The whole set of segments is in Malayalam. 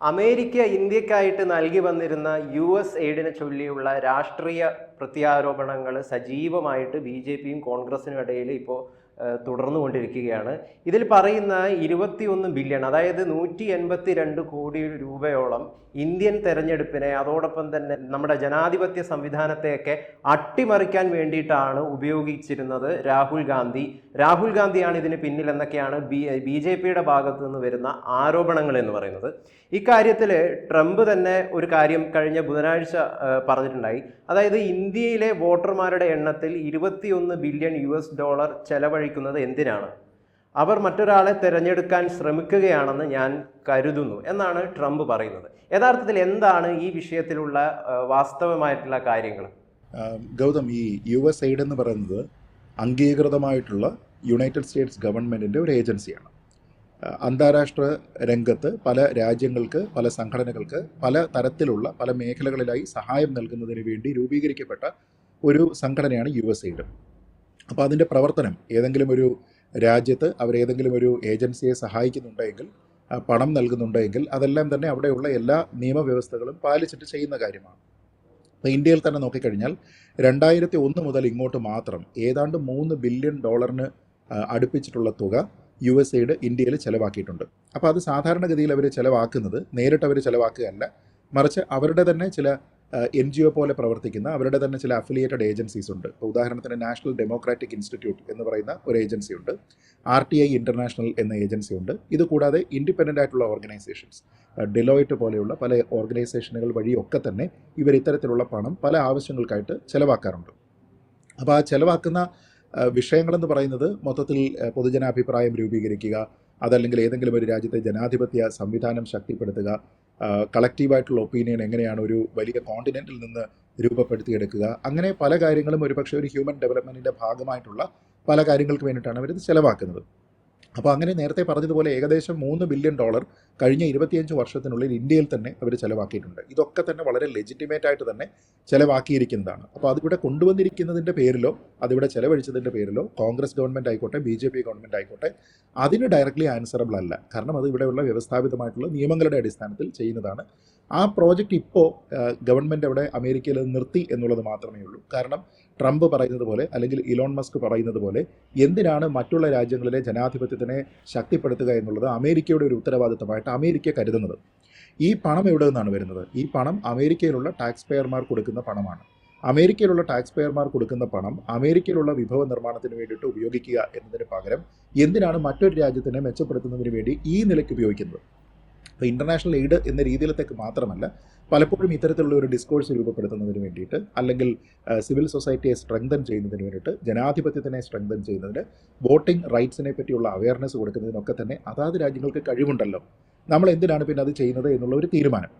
അമേരിക്ക ഇന്ത്യക്കായിട്ട് നൽകി വന്നിരുന്ന യു എസ് എയ്ഡിനെ ചൊല്ലിയുള്ള രാഷ്ട്രീയ പ്രത്യാരോപണങ്ങൾ സജീവമായിട്ട് ബി ജെ പിയും കോൺഗ്രസിനും ഇടയിൽ ഇപ്പോൾ തുടർന്നുകൊണ്ടിരിക്കുകയാണ്. ഇതിൽ പറയുന്ന ഇരുപത്തിയൊന്ന് ബില്യൺ അതായത് നൂറ്റി എൺപത്തി രണ്ട് കോടി രൂപയോളം ഇന്ത്യൻ തെരഞ്ഞെടുപ്പിനെ അതോടൊപ്പം തന്നെ നമ്മുടെ ജനാധിപത്യ സംവിധാനത്തെയൊക്കെ അട്ടിമറിക്കാൻ വേണ്ടിയിട്ടാണ് ഉപയോഗിച്ചിരുന്നത് രാഹുൽ ഗാന്ധി. രാഹുൽ ഗാന്ധിയാണ് ഇതിന് പിന്നിൽ എന്നൊക്കെയാണ് ബി ബി ജെ പിയുടെ ഭാഗത്തു നിന്ന് വരുന്ന ആരോപണങ്ങൾ എന്ന് പറയുന്നത്. ഇക്കാര്യത്തിൽ ട്രംപ് തന്നെ ഒരു കാര്യം കഴിഞ്ഞ ബുധനാഴ്ച പറഞ്ഞിട്ടുണ്ടായി. അതായത് ഇന്ത്യയിലെ വോട്ടർമാരുടെ എണ്ണത്തിൽ ഇരുപത്തിയൊന്ന് ബില്യൺ യു ഡോളർ ഡോളർ ചെലവഴിക്കുന്നത് എന്തിനാണ്? അവർ മറ്റൊരാളെ തിരഞ്ഞെടുക്കാൻ ശ്രമിക്കുകയാണെന്ന് ഞാൻ കരുതുന്നു എന്നാണ് ട്രംപ് പറയുന്നത്. യഥാർത്ഥത്തിൽ എന്താണ് ഈ വിഷയത്തിലുള്ള വാസ്തവമായിട്ടുള്ള കാര്യങ്ങൾ? ഗൗതം ഈ യു എസ് എയ്ഡ് എന്ന് പറയുന്നത് അംഗീകൃതമായിട്ടുള്ള യുണൈറ്റഡ് സ്റ്റേറ്റ്സ് ഗവൺമെന്റിന്റെ ഒരു ഏജൻസിയാണ്. അന്താരാഷ്ട്ര രംഗത്ത് പല രാജ്യങ്ങൾക്ക് പല സംഘടനകൾക്ക് പല തരത്തിലുള്ള പല മേഖലകളിലായി സഹായം നൽകുന്നതിന് വേണ്ടി രൂപീകരിക്കപ്പെട്ട ഒരു സംഘടനയാണ് യു എസ് എയ്ഡ്. അപ്പോൾ അതിന്റെ പ്രവർത്തനം ഏതെങ്കിലും ഒരു രാജ്യത്ത് അവരേതെങ്കിലും ഒരു ഏജൻസിയെ സഹായിക്കുന്നുണ്ടെങ്കിൽ പണം നൽകുന്നുണ്ടെങ്കിൽ അതെല്ലാം തന്നെ അവിടെയുള്ള എല്ലാ നിയമവ്യവസ്ഥകളും പാലിച്ചിട്ട് ചെയ്യുന്ന കാര്യമാണ്. അപ്പോൾ ഇന്ത്യയിൽ തന്നെ നോക്കിക്കഴിഞ്ഞാൽ രണ്ടായിരത്തി ഒന്ന് മുതൽ ഇങ്ങോട്ട് മാത്രം ഏതാണ്ട് മൂന്ന് ബില്യൺ ഡോളറിന് അടുപ്പിച്ചിട്ടുള്ള തുക യു എസ് എയുടെ ഇന്ത്യയിൽ ചിലവാക്കിയിട്ടുണ്ട്. അപ്പോൾ അത് സാധാരണഗതിയിൽ അവർ ചിലവാക്കുന്നത് നേരിട്ട് അവർ ചിലവാക്കുകയല്ല. മറിച്ച് അവരുടെ തന്നെ ചില എൻ ജി ഒ പോലെ പ്രവർത്തിക്കുന്ന അവരുടെ തന്നെ ചില അഫിലിയേറ്റഡ് ഏജൻസീസ് ഉണ്ട്. ഇപ്പോൾ ഉദാഹരണത്തിന് നാഷണൽ ഡെമോക്രാറ്റിക് ഇൻസ്റ്റിറ്റ്യൂട്ട് എന്ന് പറയുന്ന ഒരു ഏജൻസി ഉണ്ട്. ആർ ടി ഐ ഇന്റർനാഷണൽ എന്ന ഏജൻസി ഉണ്ട്. ഇത് കൂടാതെ ഇൻഡിപെൻഡന്റ് ആയിട്ടുള്ള ഓർഗനൈസേഷൻസ് ഡെലോയിറ്റ് പോലെയുള്ള പല ഓർഗനൈസേഷനുകൾ വഴിയൊക്കെ തന്നെ ഇവർ ഇത്തരത്തിലുള്ള പണം പല ആവശ്യങ്ങൾക്കായിട്ട് ചിലവാക്കാറുണ്ട്. അപ്പോൾ ആ ചിലവാക്കുന്ന വിഷയങ്ങളെന്ന് പറയുന്നത് മൊത്തത്തിൽ പൊതുജനാഭിപ്രായം രൂപീകരിക്കുക അതല്ലെങ്കിൽ ഏതെങ്കിലും ഒരു രാജ്യത്തെ ജനാധിപത്യ സംവിധാനം ശക്തിപ്പെടുത്തുക കളക്റ്റീവായിട്ടുള്ള ഒപ്പീനിയൻ എങ്ങനെയാണ് ഒരു വലിയ കോണ്ടിനെന്റിൽ നിന്ന് രൂപപ്പെടുത്തിയെടുക്കുക? അങ്ങനെ പല കാര്യങ്ങളും ഒരുപക്ഷെ ഒരു ഹ്യൂമൻ ഡെവലപ്മെന്റിന്റെ ഭാഗമായിട്ടുള്ള പല കാര്യങ്ങൾക്ക് വേണ്ടിയിട്ടാണ് അവരിത് ചിലവാക്കുന്നത്. അപ്പോൾ അങ്ങനെ നേരത്തെ പറഞ്ഞതുപോലെ ഏകദേശം മൂന്ന് ബില്യൺ ഡോളർ കഴിഞ്ഞ ഇരുപത്തിയഞ്ച് വർഷത്തിനുള്ളിൽ ഇന്ത്യയിൽ തന്നെ അവർ ചിലവാക്കിയിട്ടുണ്ട്. ഇതൊക്കെ തന്നെ വളരെ ലെജിറ്റിമേറ്റ് ആയിട്ട് തന്നെ ചിലവാക്കിയിരിക്കുന്നതാണ്. അപ്പോൾ അതിവിടെ കൊണ്ടുവന്നിരിക്കുന്നതിന്റെ പേരിലോ അതിവിടെ ചിലവഴിച്ചതിന്റെ പേരിലോ കോൺഗ്രസ് ഗവൺമെന്റ് ആയിക്കോട്ടെ ബി ജെ പി ഗവൺമെന്റ് ആയിക്കോട്ടെ അതിന് ഡയറക്റ്റ്ലി ആൻസറബിൾ അല്ല. കാരണം അത് ഇവിടെയുള്ള വ്യവസ്ഥാപിതമായിട്ടുള്ള നിയമങ്ങളുടെ അടിസ്ഥാനത്തിൽ ചെയ്യുന്നതാണ്. ആ പ്രോജക്റ്റ് ഇപ്പോൾ ഗവൺമെന്റ് അവിടെ അമേരിക്കയിൽ നിർത്തി എന്നുള്ളത് മാത്രമേ ഉള്ളൂ. കാരണം ട്രംപ് പറയുന്നത് പോലെ അല്ലെങ്കിൽ ഇലോൺ മസ്ക് പറയുന്നത് പോലെ എന്തിനാണ് മറ്റുള്ള രാജ്യങ്ങളിലെ ജനാധിപത്യത്തിനെ ശക്തിപ്പെടുത്തുക എന്നുള്ളത് അമേരിക്കയുടെ ഒരു ഉത്തരവാദിത്തമായിട്ട് അമേരിക്ക കരുതുന്നത്. ഈ പണം എവിടെ നിന്നാണ് വരുന്നത്? ഈ പണം അമേരിക്കയിലുള്ള ടാക്സ് പെയർമാർ കൊടുക്കുന്ന പണമാണ്. അമേരിക്കയിലുള്ള ടാക്സ് പെയർമാർ കൊടുക്കുന്ന പണം അമേരിക്കയിലുള്ള വിഭവ നിർമ്മാണത്തിന് വേണ്ടിയിട്ട് ഉപയോഗിക്കുക എന്നതിന് പകരം എന്തിനാണ് മറ്റൊരു രാജ്യത്തിനെ മെച്ചപ്പെടുത്തുന്നതിന് വേണ്ടി ഈ നിലയ്ക്ക് ഉപയോഗിക്കുന്നത്? അപ്പോൾ ഇന്റർനാഷണൽ എയ്ഡ് എന്ന രീതിയിലത്തേക്ക് മാത്രമല്ല പലപ്പോഴും ഇത്തരത്തിലുള്ള ഒരു ഡിസ്കോഴ്സ് രൂപപ്പെടുത്തുന്നതിന് വേണ്ടിയിട്ട് അല്ലെങ്കിൽ സിവിൽ സൊസൈറ്റിയെ സ്ട്രെങ്തൻ ചെയ്യുന്നതിന് വേണ്ടിയിട്ട് ജനാധിപത്യത്തിനെ സ്ട്രെങ്തൻ ചെയ്യുന്നതിന് വോട്ടിംഗ് റൈറ്റ്സിനെ പറ്റിയുള്ള അവയർനെസ് കൊടുക്കുന്നതിനൊക്കെ തന്നെ അതാത് രാജ്യങ്ങൾക്ക് കഴിവുണ്ടല്ലോ. നമ്മൾ എന്തിനാണ് പിന്നെ അത് ചെയ്യുന്നത് എന്നുള്ള ഒരു തീരുമാനം.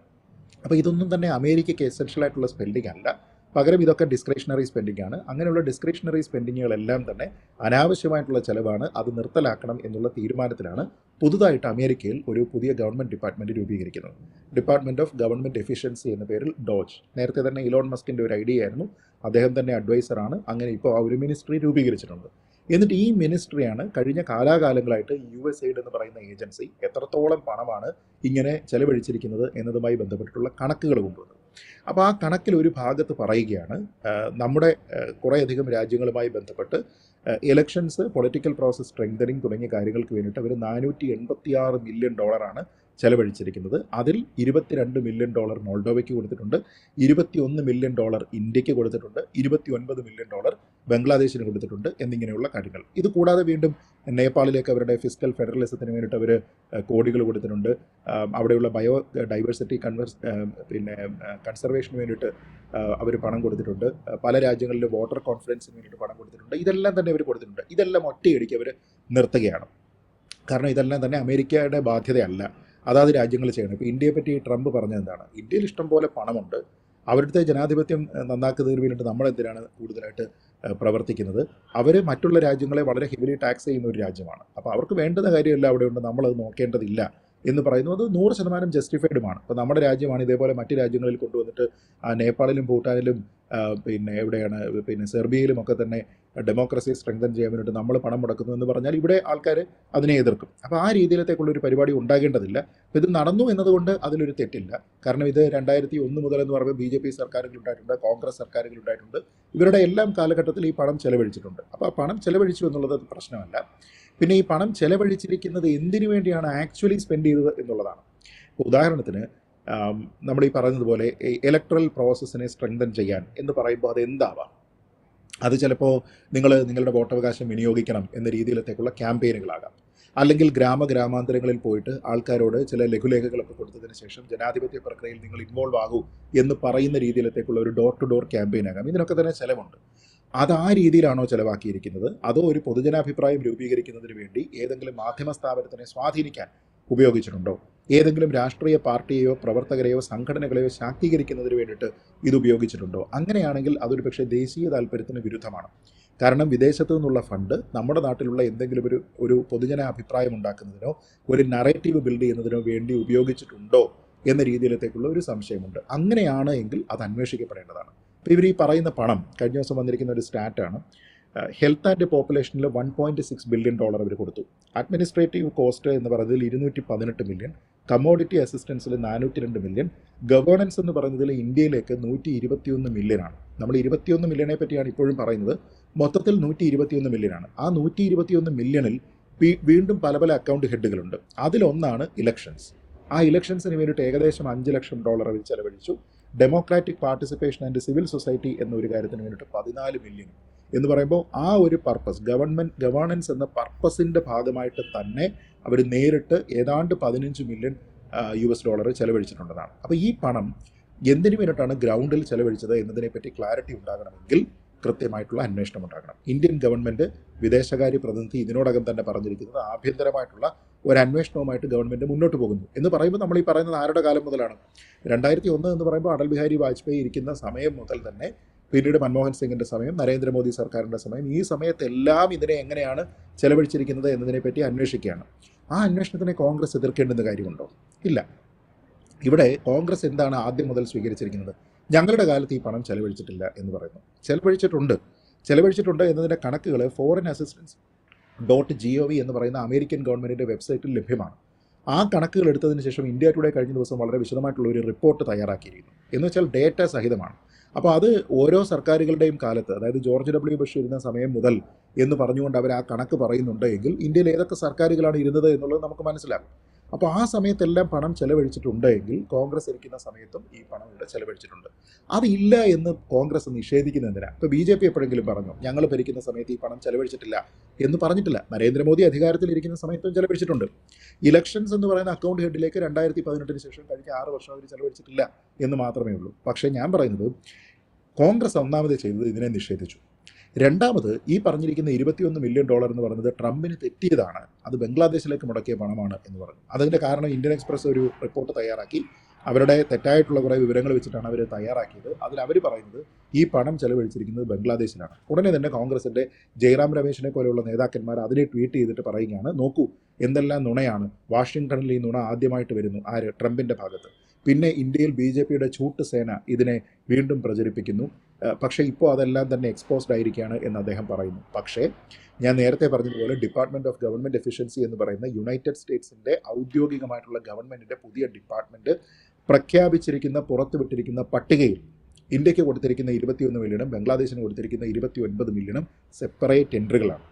അപ്പോൾ ഇതൊന്നും തന്നെ അമേരിക്കയ്ക്ക് എസെൻഷ്യൽ ആയിട്ടുള്ള സ്പെൻഡിങ് അല്ല. പകരം ഇതൊക്കെ ഡിസ്ക്രിഷണറി സ്പെൻഡിംഗ് ആണ്. അങ്ങനെയുള്ള ഡിസ്ക്രിഷണറി സ്പെൻഡിങ്ങുകളെല്ലാം തന്നെ അനാവശ്യമായിട്ടുള്ള ചിലവാണ് അത് നിർത്തലാക്കണം എന്നുള്ള തീരുമാനത്തിലാണ് പുതുതായിട്ട് അമേരിക്കയിൽ ഒരു പുതിയ ഗവൺമെന്റ് ഡിപ്പാർട്ട്മെന്റ് രൂപീകരിക്കുന്നത്. ഡിപ്പാർട്ട്മെന്റ് ഓഫ് ഗവൺമെന്റ് എഫിഷ്യൻസി എന്ന പേരിൽ ഡോജ്. നേരത്തെ തന്നെ ഇലോൺ മസ്കിന്റെ ഒരു ഐഡിയ ആയിരുന്നു. അദ്ദേഹം തന്നെ അഡ്വൈസറാണ് അങ്ങനെ ഇപ്പോൾ ആ ഒരു മിനിസ്ട്രി രൂപീകരിച്ചിട്ടുണ്ട്. എന്നിട്ട് ഈ മിനിസ്ട്രിയാണ് കഴിഞ്ഞ കാലാകാലങ്ങളായിട്ട് യു എസ് എയ്ഡ് എന്ന് പറയുന്ന ഏജൻസി എത്രത്തോളം പണമാണ് ഇങ്ങനെ ചെലവഴിച്ചിരിക്കുന്നത് എന്നതുമായി ബന്ധപ്പെട്ടിട്ടുള്ള കണക്കുകൾ കൊണ്ടുവന്നത്. അപ്പോൾ ആ കണക്കിൽ ഒരു ഭാഗത്ത് പറയുകയാണ് നമ്മുടെ കുറേയധികം രാജ്യങ്ങളുമായി ബന്ധപ്പെട്ട് ഇലക്ഷൻസ് പൊളിറ്റിക്കൽ പ്രോസസ് സ്ട്രെങ്തനിങ് തുടങ്ങിയ കാര്യങ്ങൾക്ക് വേണ്ടിയിട്ട് അവർ നാനൂറ്റി എൺപത്തി ആറ് മില്യൺ ഡോളറാണ് ചെലവഴിച്ചിരിക്കുന്നത്. അതിൽ ഇരുപത്തിരണ്ട് മില്യൺ ഡോളർ മോൾഡോവയ്ക്ക് കൊടുത്തിട്ടുണ്ട് ഇരുപത്തിയൊന്ന് മില്യൺ ഡോളർ ഇന്ത്യയ്ക്ക് കൊടുത്തിട്ടുണ്ട് ഇരുപത്തി ഒൻപത് മില്യൺ ഡോളർ ബംഗ്ലാദേശിന് കൊടുത്തിട്ടുണ്ട് എന്നിങ്ങനെയുള്ള കാര്യങ്ങൾ. ഇത് കൂടാതെ വീണ്ടും നേപ്പാളിലേക്ക് അവരുടെ ഫിസിക്കൽ ഫെഡറലിസത്തിന് വേണ്ടിയിട്ട് അവർ കോടികൾ കൊടുത്തിട്ടുണ്ട്. അവിടെയുള്ള ബയോ ഡൈവേഴ്സിറ്റി കൺവേഴ്സ് പിന്നെ കൺസർവേഷന് വേണ്ടിയിട്ട് അവർ പണം കൊടുത്തിട്ടുണ്ട്. പല രാജ്യങ്ങളിലും വാട്ടർ കോൺഫറൻസിന് വേണ്ടിയിട്ട് പണം കൊടുത്തിട്ടുണ്ട്. ഇതെല്ലാം തന്നെ അവർ കൊടുത്തിട്ടുണ്ട്. ഇതെല്ലാം ഒറ്റയടിക്ക് അവർ നിർത്തുകയാണ്. കാരണം ഇതെല്ലാം തന്നെ അമേരിക്കയുടെ ബാധ്യതയല്ല. അതാത് രാജ്യങ്ങൾ ചെയ്യണം. ഇപ്പോൾ ഇന്ത്യയെ പറ്റി ട്രംപ് പറഞ്ഞത് എന്താണ് ഇന്ത്യയിൽ ഇഷ്ടം പോലെ പണമുണ്ട്. അവരുടെ ജനാധിപത്യം നന്നാക്കുന്നതിന് വേണ്ടിയിട്ട് നമ്മളെന്തിനാണ് കൂടുതലായിട്ട് പ്രവർത്തിക്കുന്നത്? അവർ മറ്റുള്ള രാജ്യങ്ങളെ വളരെ ഹെവിലി ടാക്സ് ചെയ്യുന്ന ഒരു രാജ്യമാണ്. അപ്പോൾ അവർക്ക് വേണ്ടുന്ന കാര്യമല്ല അവിടെ ഉണ്ട്. നമ്മളത് നോക്കേണ്ടതില്ല എന്ന് പറയുന്നത് നൂറ് ശതമാനം ജസ്റ്റിഫൈഡുമാണ് ഇപ്പോൾ നമ്മുടെ രാജ്യമാണ് ഇതേപോലെ മറ്റ് രാജ്യങ്ങളിൽ കൊണ്ടുവന്നിട്ട് നേപ്പാളിലും ഭൂട്ടാനിലും പിന്നെ എവിടെയാണ് പിന്നെ സെർബിയയിലും ഒക്കെ തന്നെ ഡെമോക്രസി സ്ട്രെങ്തൻ ചെയ്യാൻ വേണ്ടിയിട്ട് നമ്മൾ പണം മുടക്കുന്നു എന്ന് പറഞ്ഞാൽ ഇവിടെ ആൾക്കാർ അതിനെ എതിർക്കും. അപ്പോൾ ആ രീതിയിലത്തേക്കുള്ള ഒരു പരിപാടി ഉണ്ടാകേണ്ടതില്ല. അപ്പോൾ ഇത് നടന്നു എന്നതുകൊണ്ട് അതിലൊരു തെറ്റില്ല. കാരണം ഇത് രണ്ടായിരത്തി ഒന്ന് മുതൽ എന്ന് പറയുമ്പോൾ ബി ജെ പി സർക്കാരുകൾ ഉണ്ടായിട്ടുണ്ട് കോൺഗ്രസ് സർക്കാരുകളുണ്ടായിട്ടുണ്ട്. ഇവരുടെ എല്ലാം കാലഘട്ടത്തിൽ ഈ പണം ചെലവഴിച്ചിട്ടുണ്ട്. അപ്പോൾ ആ പണം ചെലവഴിച്ചു എന്നുള്ളത് പ്രശ്നമല്ല. പിന്നെ ഈ പണം ചെലവഴിച്ചിരിക്കുന്നത് എന്തിനു വേണ്ടിയാണ് ആക്ച്വലി സ്പെൻഡ് ചെയ്തത് എന്നുള്ളതാണ്. ഉദാഹരണത്തിന് നമ്മൾ ഈ പറഞ്ഞതുപോലെ ഇലക്ട്രൽ പ്രോസസ്സിനെ സ്ട്രെങ്തൻ ചെയ്യാൻ എന്ന് പറയുമ്പോൾ അത് എന്താവാം അത് ചിലപ്പോൾ നിങ്ങൾ നിങ്ങളുടെ വോട്ടവകാശം വിനിയോഗിക്കണം എന്ന രീതിയിലത്തേക്കുള്ള ക്യാമ്പയിനുകളാകാം. അല്ലെങ്കിൽ ഗ്രാമ ഗ്രാമാന്തരങ്ങളിൽ പോയിട്ട് ആൾക്കാരോട് ചില ലഘുലേഖകളൊക്കെ കൊടുത്തതിന് ശേഷം ജനാധിപത്യ പ്രക്രിയയിൽ നിങ്ങൾ ഇൻവോൾവ് ആകൂ എന്ന് പറയുന്ന രീതിയിലത്തേക്കുള്ള ഒരു ഡോർ ടു ഡോർ ക്യാമ്പയിൻ ആകാം ഇതിനൊക്കെ തന്നെ ചിലവുണ്ട്. അത് ആ രീതിയിലാണോ ചിലവാക്കിയിരിക്കുന്നത്? അതോ ഒരു പൊതുജനാഭിപ്രായം രൂപീകരിക്കുന്നതിന് വേണ്ടി ഏതെങ്കിലും മാധ്യമ സ്ഥാപനത്തിനെ സ്വാധീനിക്കാൻ ഉപയോഗിച്ചിട്ടുണ്ടോ? ഏതെങ്കിലും രാഷ്ട്രീയ പാർട്ടിയെയോ പ്രവർത്തകരെയോ സംഘടനകളെയോ ശാക്തീകരിക്കുന്നതിന് വേണ്ടിയിട്ട് ഇത് ഉപയോഗിച്ചിട്ടുണ്ടോ? അങ്ങനെയാണെങ്കിൽ അതൊരു പക്ഷേ ദേശീയ താല്പര്യത്തിന് വിരുദ്ധമാണ്. കാരണം വിദേശത്തു നിന്നുള്ള ഫണ്ട് നമ്മുടെ നാട്ടിലുള്ള എന്തെങ്കിലും ഒരു ഒരു പൊതുജന അഭിപ്രായം ഉണ്ടാക്കുന്നതിനോ ഒരു നറേറ്റീവ് ബിൽഡ് ചെയ്യുന്നതിനോ വേണ്ടി ഉപയോഗിച്ചിട്ടുണ്ടോ എന്ന രീതിയിലത്തേക്കുള്ള ഒരു സംശയമുണ്ട്. അങ്ങനെയാണ് എങ്കിൽ അത് അന്വേഷിക്കപ്പെടേണ്ടതാണ്. അപ്പോൾ ഇവർ ഈ പറയുന്ന പണം കഴിഞ്ഞ ദിവസം വന്നിരിക്കുന്ന ഒരു സ്റ്റാറ്റാണ് health and പോപ്പുലേഷനിൽ one point six billion dollar അവർ കൊടുത്തു. അഡ്മിനിസ്ട്രേറ്റീവ് കോസ്റ്റ് എന്ന് പറയുന്നതിൽ ഇരുന്നൂറ്റി പതിനെട്ട് മില്യൺ കമ്മോഡിറ്റി അസിസ്റ്റൻസിൽ നാനൂറ്റി രണ്ട് മില്യൺ ഗവേണൻസ് എന്ന് പറയുന്നതിൽ ഇന്ത്യയിലേക്ക് നൂറ്റി ഇരുപത്തിയൊന്ന് മില്യനാണ് നമ്മൾ ഇരുപത്തിയൊന്ന് മില്യണെ പറ്റിയാണ് ഇപ്പോഴും പറയുന്നത്. മൊത്തത്തിൽ നൂറ്റി ഇരുപത്തിയൊന്ന് മില്യനാണ് ആ നൂറ്റി ഇരുപത്തിയൊന്ന് മില്യണിൽ വീണ്ടും പല പല അക്കൗണ്ട് ഹെഡുകളുണ്ട് അതിലൊന്നാണ് ഇലക്ഷൻസ് ആ ഇലക്ഷൻസിന് വേണ്ടിയിട്ട് ഏകദേശം അഞ്ച് ലക്ഷം ഡോളർ അവർ ചെലവഴിച്ചു. Democratic participation and civil society എന്നൊരു കാര്യത്തിന് വേണ്ടിയിട്ട് പതിനാല് മില്യൺ എന്ന് പറയുമ്പോൾ ആ ഒരു പർപ്പസ് ഗവൺമെന്റ് ഗവേണൻസ് എന്ന പർപ്പസിന്റെ ഭാഗമായിട്ട് തന്നെ അവർ നേരിട്ട് ഏതാണ്ട് പതിനഞ്ച് മില്യൺ യു എസ് ഡോളർ ചെലവഴിച്ചിട്ടുണ്ടെന്നാണ് അപ്പോൾ ഈ പണം എന്തിനു വേണ്ടിയിട്ടാണ് ഗ്രൗണ്ടിൽ ചെലവഴിച്ചത് എന്നതിനെപ്പറ്റി ക്ലാരിറ്റി ഉണ്ടാകണമെങ്കിൽ കൃത്യമായിട്ടുള്ള അന്വേഷണം ഉണ്ടാകണം. ഇന്ത്യൻ ഗവൺമെന്റ് വിദേശകാര്യ പ്രതിനിധി ഇതിനോടകം തന്നെ പറഞ്ഞിരിക്കുന്നത് ആഭ്യന്തരമായിട്ടുള്ള ഒരു അന്വേഷണവുമായിട്ട് ഗവൺമെന്റ് മുന്നോട്ട് പോകുന്നു എന്ന് പറയുമ്പോൾ നമ്മൾ ഈ പറയുന്നത് ആരുടെ കാലം മുതലാണ്? രണ്ടായിരത്തി ഒന്ന് എന്ന് പറയുമ്പോൾ അടൽ ബിഹാരി വാജ്പേയി ഇരിക്കുന്ന സമയം മുതൽ തന്നെ പിന്നീട് മൻമോഹൻ സിംഗിന്റെ സമയം നരേന്ദ്രമോദി സർക്കാരിന്റെ സമയം. ഈ സമയത്തെല്ലാം ഇതിനെ എങ്ങനെയാണ് ചെലവഴിച്ചിരിക്കുന്നത് എന്നതിനെപ്പറ്റി അന്വേഷിക്കുകയാണ്. ആ അന്വേഷണത്തിനെ കോൺഗ്രസ് എതിർക്കേണ്ടുന്ന കാര്യമുണ്ടോ? ഇല്ല. ഇവിടെ കോൺഗ്രസ് എന്താണ് ആദ്യം മുതൽ സ്വീകരിച്ചിരിക്കുന്നത്? ഞങ്ങളുടെ കാലത്ത് ഈ പണം ചെലവഴിച്ചിട്ടില്ല എന്ന് പറയുന്നു. ചെലവഴിച്ചിട്ടുണ്ട്. ചെലവഴിച്ചിട്ടുണ്ട് എന്നതിന്റെ കണക്കുകൾ foreign assistance dot G O V എന്ന് പറയുന്ന അമേരിക്കൻ ഗവൺമെന്റിന്റെ വെബ്സൈറ്റിൽ ലഭ്യമാണ്. ആ കണക്കുകൾ എടുത്തതിന് ശേഷം ഇന്ത്യ ടുഡേ കഴിഞ്ഞ ദിവസം വളരെ വിശദമായിട്ടുള്ള ഒരു റിപ്പോർട്ട് തയ്യാറാക്കിയിരിക്കുന്നു. എന്ന് വെച്ചാൽ ഡേറ്റ സഹിതമാണ്. അപ്പോൾ അത് ഓരോ സർക്കാരുകളുടെയും കാലത്ത് അതായത് ജോർജ് ഡബ്ല്യു ബഷ് ഇരുന്ന സമയം മുതൽ എന്ന് പറഞ്ഞുകൊണ്ട് അവർ ആ കണക്ക് പറയുന്നുണ്ട് എങ്കിൽ ഇന്ത്യയിൽ ഏതൊക്കെ സർക്കാരുകളാണ് ഇരുന്നത് എന്നുള്ളത് നമുക്ക് മനസ്സിലാകും. അപ്പോൾ ആ സമയത്തെല്ലാം പണം ചെലവഴിച്ചിട്ടുണ്ട് എങ്കിൽ കോൺഗ്രസ് ഇരിക്കുന്ന സമയത്തും ഈ പണം ഇവിടെ ചെലവഴിച്ചിട്ടുണ്ട്. അതില്ല എന്ന് കോൺഗ്രസ് നിഷേധിക്കുന്നതിനാണ് ഇപ്പോൾ ബി ജെ പി എപ്പോഴെങ്കിലും പറഞ്ഞു ഞങ്ങൾ ഭരിക്കുന്ന സമയത്ത് ഈ പണം ചെലവഴിച്ചിട്ടില്ല എന്ന് പറഞ്ഞിട്ടില്ല. നരേന്ദ്രമോദി അധികാരത്തിൽ ഇരിക്കുന്ന സമയത്തും ചെലവഴിച്ചിട്ടുണ്ട്. ഇലക്ഷൻസ് എന്ന് പറയുന്ന അക്കൗണ്ട് ഹെഡിലേക്ക് രണ്ടായിരത്തി പതിനെട്ടിന് ശേഷം കഴിഞ്ഞ ആറ് വർഷം അവർ ചെലവഴിച്ചിട്ടില്ല എന്ന് മാത്രമേ ഉള്ളൂ. പക്ഷേ ഞാൻ പറയുന്നത് കോൺഗ്രസ് ഒന്നാമത് ചെയ്തത് ഇതിനെ നിഷേധിച്ചു. രണ്ടാമത് ഈ പറഞ്ഞിരിക്കുന്ന ഇരുപത്തിയൊന്ന് മില്യൺ ഡോളർ എന്ന് പറയുന്നത് ട്രംപിന് തെറ്റിയതാണ്. അത് ബംഗ്ലാദേശിലേക്ക് മുടക്കിയ പണമാണ് എന്ന് പറഞ്ഞു. അതിന്റെ കാരണം ഇന്ത്യൻ എക്സ്പ്രസ് ഒരു റിപ്പോർട്ട് തയ്യാറാക്കി. അവരുടെ തെറ്റായിട്ടുള്ള കുറേ വിവരങ്ങൾ വെച്ചിട്ടാണ് അവർ തയ്യാറാക്കിയത്. അതിൽ അവർ പറയുന്നത് ഈ പണം ചെലവഴിച്ചിരിക്കുന്നത് ബംഗ്ലാദേശിലാണ്. ഉടനെ തന്നെ കോൺഗ്രസിന്റെ ജയറാം രമേശിനെ പോലെയുള്ള നേതാക്കന്മാർ അതിനെ ട്വീറ്റ് ചെയ്തിട്ട് പറയുകയാണ് നോക്കൂ എന്തെല്ലാം നുണയാണ്. വാഷിങ്ടണിൽ ഈ നുണ ആദ്യമായിട്ട് വരുന്നു. ആര്? ട്രംപിന്റെ ഭാഗത്ത്. പിന്നെ ഇന്ത്യയിൽ ബി ജെ പിയുടെ ചൂട്ട് സേന ഇതിനെ വീണ്ടും പ്രചരിപ്പിക്കുന്നു. പക്ഷേ ഇപ്പോൾ അതെല്ലാം തന്നെ എക്സ്പോസ്ഡ് ആയിരിക്കുകയാണ് എന്ന് അദ്ദേഹം പറയുന്നു. പക്ഷേ ഞാൻ നേരത്തെ പറഞ്ഞതുപോലെ ഡിപ്പാർട്ട്മെന്റ് ഓഫ് ഗവൺമെന്റ് എഫിഷ്യൻസി എന്ന് പറയുന്ന യുണൈറ്റഡ് സ്റ്റേറ്റ്സിന്റെ ഔദ്യോഗികമായിട്ടുള്ള ഗവൺമെന്റിന്റെ പുതിയ ഡിപ്പാർട്ട്മെന്റ് പ്രഖ്യാപിച്ചിരിക്കുന്ന പുറത്തുവിട്ടിരിക്കുന്ന പട്ടികയിൽ ഇന്ത്യയ്ക്ക് കൊടുത്തിരിക്കുന്ന ഇരുപത്തിയൊന്ന് മില്യണും ബംഗ്ലാദേശിന് കൊടുത്തിരിക്കുന്ന ഇരുപത്തി ഒൻപത് മില്യണും സെപ്പറേറ്റ് എൻട്രികളാണ്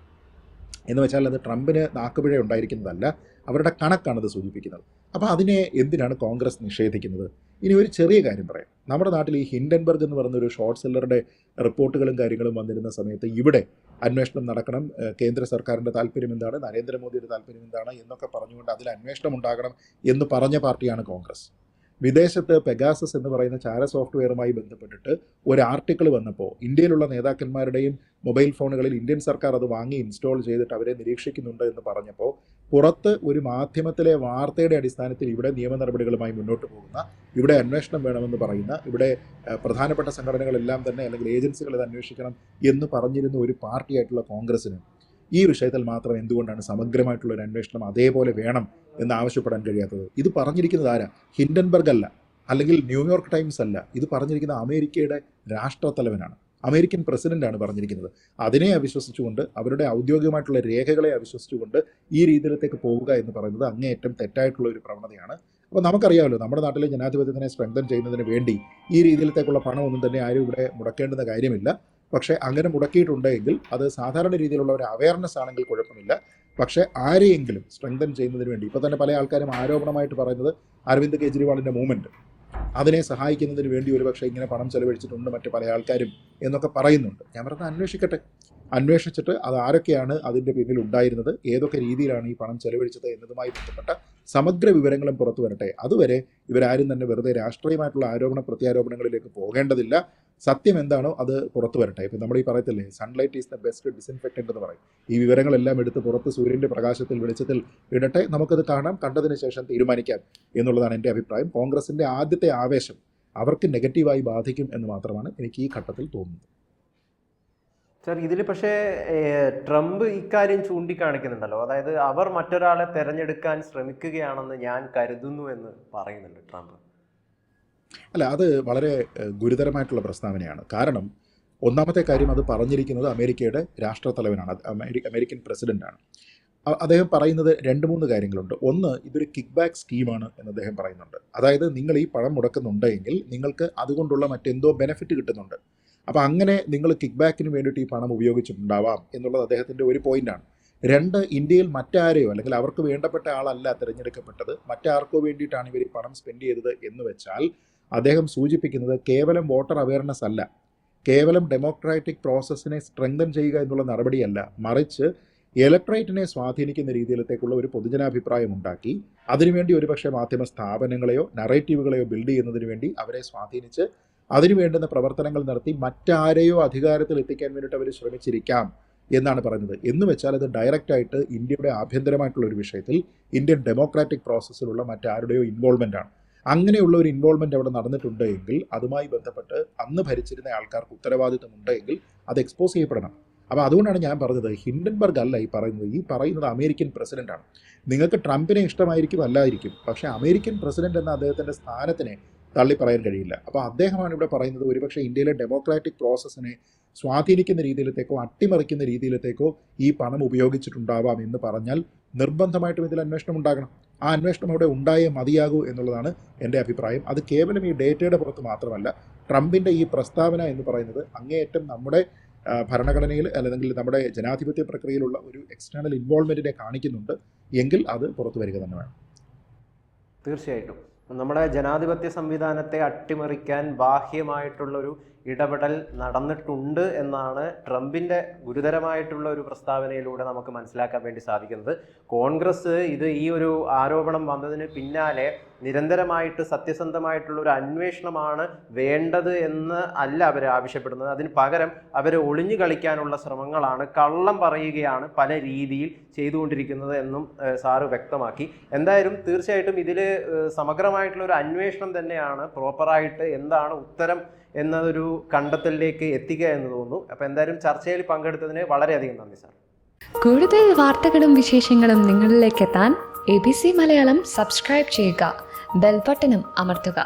എന്ന് വെച്ചാൽ അത് ട്രംപിന് നാക്കുപിഴ ഉണ്ടായിരിക്കുന്നതല്ല അവരുടെ കണക്കാണ് അത് സൂചിപ്പിക്കുന്നത്. അപ്പോൾ അതിനെ എന്തിനാണ് കോൺഗ്രസ് നിഷേധിക്കുന്നത്? ഇനി ഒരു ചെറിയ കാര്യം പറയാം. നമ്മുടെ നാട്ടിൽ ഈ ഹിൻഡൻബർഗ് എന്ന് പറയുന്ന ഒരു ഷോർട്ട് സെല്ലറുടെ റിപ്പോർട്ടുകളും കാര്യങ്ങളും വന്നിരുന്ന സമയത്ത് ഇവിടെ അന്വേഷണം നടക്കണം. കേന്ദ്ര സർക്കാരിന്റെ താല്പര്യം എന്താണ്? നരേന്ദ്രമോദിയുടെ താല്പര്യം എന്താണ്? എന്നൊക്കെ പറഞ്ഞുകൊണ്ട് അതിൽ അന്വേഷണം ഉണ്ടാകണം എന്ന് പറഞ്ഞ പാർട്ടിയാണ് കോൺഗ്രസ്. വിദേശത്ത് പെഗാസസ് എന്ന് പറയുന്ന ചാര സോഫ്റ്റ്വെയറുമായി ബന്ധപ്പെട്ടിട്ട് ഒരു ആർട്ടിക്കിൾ വന്നപ്പോൾ ഇന്ത്യയിലുള്ള നേതാക്കന്മാരുടെയും മൊബൈൽ ഫോണുകളിൽ ഇന്ത്യൻ സർക്കാർ അത് വാങ്ങി ഇൻസ്റ്റാൾ ചെയ്തിട്ട് അവരെ നിരീക്ഷിക്കുന്നുണ്ട് എന്ന് പറഞ്ഞപ്പോൾ പുറത്ത് ഒരു മാധ്യമത്തിലെ വാർത്തയുടെ അടിസ്ഥാനത്തിൽ ഇവിടെ നിയമ നടപടികളുമായി മുന്നോട്ട് പോകുന്ന ഇവിടെ അന്വേഷണം വേണമെന്ന് പറയുന്ന ഇവിടെ പ്രധാനപ്പെട്ട സംഘടനകളെല്ലാം തന്നെ അല്ലെങ്കിൽ ഏജൻസികൾ ഇത് അന്വേഷിക്കണം എന്ന് പറഞ്ഞിരുന്ന ഒരു പാർട്ടിയായിട്ടുള്ള കോൺഗ്രസ്സിന് ഈ വിഷയത്തിൽ മാത്രം എന്തുകൊണ്ടാണ് സമഗ്രമായിട്ടുള്ള ഒരു അന്വേഷണം അതേപോലെ വേണം എന്ന് ആവശ്യപ്പെടാൻ കഴിയാത്തത്? ഇത് പറഞ്ഞിരിക്കുന്നത് ആരാ? ഹിൻഡൻബർഗ് അല്ല. അല്ലെങ്കിൽ ന്യൂയോർക്ക് ടൈംസ് അല്ല. ഇത് പറഞ്ഞിരിക്കുന്ന അമേരിക്കയുടെ രാഷ്ട്രത്തലവനാണ്. അമേരിക്കൻ പ്രസിഡന്റാണ് പറഞ്ഞിരിക്കുന്നത്. അതിനെ അവിശ്വസിച്ചുകൊണ്ട് അവരുടെ ഔദ്യോഗികമായിട്ടുള്ള രേഖകളെ അവിശ്വസിച്ചുകൊണ്ട് ഈ രീതിയിലത്തേക്ക് പോവുക എന്ന് പറയുന്നത് അങ്ങേയറ്റം തെറ്റായിട്ടുള്ള ഒരു പ്രവണതയാണ്. അപ്പോൾ നമുക്കറിയാമല്ലോ നമ്മുടെ നാട്ടിലെ ജനാധിപത്യത്തിനെ സ്ട്രെങ്തൻ ചെയ്യുന്നതിന് വേണ്ടി ഈ രീതിയിലത്തേക്കുള്ള പണമൊന്നും തന്നെ ആരും ഇവിടെ മുടക്കേണ്ടുന്ന കാര്യമില്ല. പക്ഷേ അങ്ങനെ മുടക്കിയിട്ടുണ്ടെങ്കിൽ അത് സാധാരണ രീതിയിലുള്ള ഒരു അവയർനെസ് ആണെങ്കിൽ കുഴപ്പമില്ല. പക്ഷേ ആരെയെങ്കിലും സ്ട്രെങ്തൻ ചെയ്യുന്നതിന് വേണ്ടി ഇപ്പോൾ തന്നെ പല ആൾക്കാരും ആരോപണമായിട്ട് പറയുന്നത് അരവിന്ദ് കെജ്രിവാളിന്റെ മൂവ്മെന്റ് അതിനെ സഹായിക്കുന്നതിന് വേണ്ടി ഒരുപക്ഷെ ഇങ്ങനെ പണം ചെലവഴിച്ചിട്ടുണ്ട് മറ്റു പല ആൾക്കാരും എന്നൊക്കെ പറയുന്നുണ്ട്. ഞാൻ പറഞ്ഞത് അന്വേഷിക്കട്ടെ. അന്വേഷിച്ചിട്ട് അത് ആരൊക്കെയാണ് അതിന്റെ പിന്നിൽ ഉണ്ടായിരുന്നത് ഏതൊക്കെ രീതിയിലാണ് ഈ പണം ചെലവഴിച്ചത് എന്നതുമായി ബന്ധപ്പെട്ട സമഗ്ര വിവരങ്ങളും പുറത്തു വരട്ടെ. അതുവരെ ഇവരാരും തന്നെ വെറുതെ രാഷ്ട്രീയമായിട്ടുള്ള ആരോപണ പ്രത്യാരോപണങ്ങളിലേക്ക് പോകേണ്ടതില്ല. സത്യം എന്താണോ അത് പുറത്തു വരട്ടെ. ഇപ്പം നമ്മൾ ഈ പറയത്തില്ലേ sunlight is the best disinfectant എന്ന് പറയും. ഈ വിവരങ്ങളെല്ലാം എടുത്ത് പുറത്ത് സൂര്യന്റെ പ്രകാശത്തിൽ വെളിച്ചത്തിൽ ഇടട്ടെ. നമുക്കത് കാണാം കണ്ടതിന് ശേഷം തീരുമാനിക്കാം എന്നുള്ളതാണ് എന്റെ അഭിപ്രായം. കോൺഗ്രസിന്റെ ആദ്യത്തെ ആവേശം അവർക്ക് നെഗറ്റീവായി ബാധിക്കും എന്ന് മാത്രമാണ് എനിക്ക് ഈ ഘട്ടത്തിൽ തോന്നുന്നത്. സർ ഇതിൽ പക്ഷേ ട്രംപ് ഇക്കാര്യം ചൂണ്ടിക്കാണിക്കുന്നുണ്ടല്ലോ. അതായത് അവർ മറ്റൊരാളെ തിരഞ്ഞെടുക്കാൻ ശ്രമിക്കുകയാണെന്ന് ഞാൻ കരുതുന്നു എന്ന് പറയുന്നുണ്ട് ട്രംപ്. അല്ല അത് വളരെ ഗുരുതരമായിട്ടുള്ള പ്രസ്താവനയാണ്. കാരണം ഒന്നാമത്തെ കാര്യം അത് പറഞ്ഞിരിക്കുന്നത് അമേരിക്കയുടെ രാഷ്ട്രത്തലവനാണ് അമേരിക്കൻ പ്രസിഡന്റാണ് അദ്ദേഹം പറയുന്നത് രണ്ട് മൂന്ന് കാര്യങ്ങളുണ്ട്. ഒന്ന് ഇതൊരു കിക്ക് ബാക്ക് സ്കീമാണ് എന്ന് അദ്ദേഹം പറയുന്നുണ്ട്. അതായത് നിങ്ങൾ ഈ പണം മുടക്കുന്നുണ്ടെങ്കിൽ നിങ്ങൾക്ക് അതുകൊണ്ടുള്ള മറ്റെന്തോ ബെനിഫിറ്റ് കിട്ടുന്നുണ്ട്. അപ്പോൾ അങ്ങനെ നിങ്ങൾ കിക്ക് ബാക്കിന് വേണ്ടിയിട്ട് ഈ പണം ഉപയോഗിച്ചിട്ടുണ്ടാവാം എന്നുള്ളത് അദ്ദേഹത്തിന്റെ ഒരു പോയിന്റാണ് രണ്ട് ഇന്ത്യയിൽ മറ്റാരെയോ അല്ലെങ്കിൽ അവർക്ക് വേണ്ടപ്പെട്ട ആളല്ല തിരഞ്ഞെടുക്കപ്പെട്ടത് മറ്റാർക്കോ വേണ്ടിയിട്ടാണ് ഇവർ ഈ പണം സ്പെൻഡ് ചെയ്തത് എന്ന് വെച്ചാൽ അദ്ദേഹം സൂചിപ്പിക്കുന്നത് കേവലം വോട്ടർ അവയർനെസ് അല്ല. കേവലം ഡെമോക്രാറ്റിക് പ്രോസസ്സിനെ സ്ട്രെങ്തൻ ചെയ്യുക എന്നുള്ള നടപടിയല്ല. മറിച്ച് ഇലക്ട്രേറ്റിനെ സ്വാധീനിക്കുന്ന രീതിയിലത്തേക്കുള്ള ഒരു പൊതുജനാഭിപ്രായം ഉണ്ടാക്കി അതിനുവേണ്ടി ഒരുപക്ഷെ മാധ്യമ സ്ഥാപനങ്ങളെയോ നറേറ്റീവുകളെയോ ബിൽഡ് ചെയ്യുന്നതിന് വേണ്ടി അവരെ സ്വാധീനിച്ച് അതിനു വേണ്ടുന്ന പ്രവർത്തനങ്ങൾ നടത്തി മറ്റാരെയോ അധികാരത്തിൽ എത്തിക്കാൻ വേണ്ടിയിട്ട് അവർ ശ്രമിച്ചിരിക്കാം എന്നാണ് പറയുന്നത്. എന്ന് വെച്ചാൽ അത് ഡയറക്റ്റായിട്ട് ഇന്ത്യയുടെ ആഭ്യന്തരമായിട്ടുള്ള ഒരു വിഷയത്തിൽ ഇന്ത്യൻ ഡെമോക്രാറ്റിക് പ്രോസസ്സിലുള്ള മറ്റാരുടെയോ ഇൻവോൾവ്മെന്റ് ആണ്. അങ്ങനെയുള്ള ഒരു ഇൻവോൾവ്മെന്റ് അവിടെ നടന്നിട്ടുണ്ട് എങ്കിൽ അതുമായി ബന്ധപ്പെട്ട് അന്ന് ഭരിച്ചിരുന്ന ആൾക്കാർക്ക് ഉത്തരവാദിത്വം ഉണ്ടെങ്കിൽ അത് എക്സ്പോസ് ചെയ്യപ്പെടണം. അപ്പോൾ അതുകൊണ്ടാണ് ഞാൻ പറഞ്ഞത് ഹിൻഡൻബർഗ് അല്ല ഈ പറയുന്നത്. ഈ പറയുന്നത് അമേരിക്കൻ പ്രസിഡന്റാണ് നിങ്ങൾക്ക് ട്രംപിനെ ഇഷ്ടമായിരിക്കും അല്ലായിരിക്കും. പക്ഷേ അമേരിക്കൻ പ്രസിഡന്റ് എന്ന അദ്ദേഹത്തിന്റെ സ്ഥാനത്തിനെ തള്ളി പറയാൻ കഴിയില്ല. അപ്പോൾ അദ്ദേഹമാണ് ഇവിടെ പറയുന്നത് ഒരുപക്ഷെ ഇന്ത്യയിലെ ഡെമോക്രാറ്റിക് പ്രോസസ്സിനെ സ്വാധീനിക്കുന്ന രീതിയിലത്തേക്കോ അട്ടിമറിക്കുന്ന രീതിയിലത്തേക്കോ ഈ പണം ഉപയോഗിച്ചിട്ടുണ്ടാവാം എന്ന് പറഞ്ഞാൽ നിർബന്ധമായിട്ടും ഇതിൽ അന്വേഷണം ഉണ്ടാകണം. ആ അന്വേഷണം അവിടെ ഉണ്ടായേ മതിയാകൂ എന്നുള്ളതാണ് എന്റെ അഭിപ്രായം. അത് കേവലം ഈ ഡേറ്റയുടെ പുറത്ത് മാത്രമല്ല ട്രംപിന്റെ ഈ പ്രസ്താവന എന്ന് പറയുന്നത് അങ്ങേയറ്റം നമ്മുടെ ഭരണഘടനയിൽ അല്ലെങ്കിൽ നമ്മുടെ ജനാധിപത്യ പ്രക്രിയയിലുള്ള ഒരു എക്സ്റ്റേണൽ ഇൻവോൾവ്മെന്റിനെ കാണിക്കുന്നുണ്ട്. എങ്കിൽ അത് പുറത്തു വരിക തന്നെ വേണം. തീർച്ചയായിട്ടും. നമ്മുടെ ജനാധിപത്യ സംവിധാനത്തെ അട്ടിമറിക്കാൻ ബാഹ്യമായിട്ടുള്ളൊരു ഇടപെടൽ നടന്നിട്ടുണ്ട് എന്നാണ് ട്രംപിന്റെ ഗുരുതരമായിട്ടുള്ള ഒരു പ്രസ്താവനയിലൂടെ നമുക്ക് മനസ്സിലാക്കാൻ വേണ്ടി സാധിക്കുന്നത്. കോൺഗ്രസ് ഇത് ഈ ഒരു ആരോപണം വന്നതിന് പിന്നാലെ നിരന്തരമായിട്ട് സത്യസന്ധമായിട്ടുള്ള ഒരു അന്വേഷണമാണ് വേണ്ടത് എന്ന് അല്ല അവർ ആവശ്യപ്പെടുന്നത്. അതിന് പകരം അവർ ഒളിഞ്ഞു കളിക്കാനുള്ള ശ്രമങ്ങളാണ് കള്ളം പറയുകയാണ് പല രീതിയിൽ ചെയ്തുകൊണ്ടിരിക്കുന്നത് എന്നും സാറ് വ്യക്തമാക്കി. എന്തായാലും തീർച്ചയായിട്ടും ഇതിൽ സമഗ്രമായിട്ടുള്ള ഒരു അന്വേഷണം തന്നെയാണ് പ്രോപ്പറായിട്ട് എന്താണ് ഉത്തരം എന്നതൊരു കണ്ടെത്തലിലേക്ക് എത്തിക്കുക എന്ന് തോന്നുന്നു. അപ്പോൾ എന്തായാലും ചർച്ചയിൽ പങ്കെടുത്തതിന് വളരെയധികം നന്ദി സാർ. കൂടുതൽ വാർത്തകളും വിശേഷങ്ങളും നിങ്ങളിലേക്ക് എത്താൻ A B C Malayalam subscribe ചെയ്യുക. ബെൽബട്ടനും അമർത്തുക.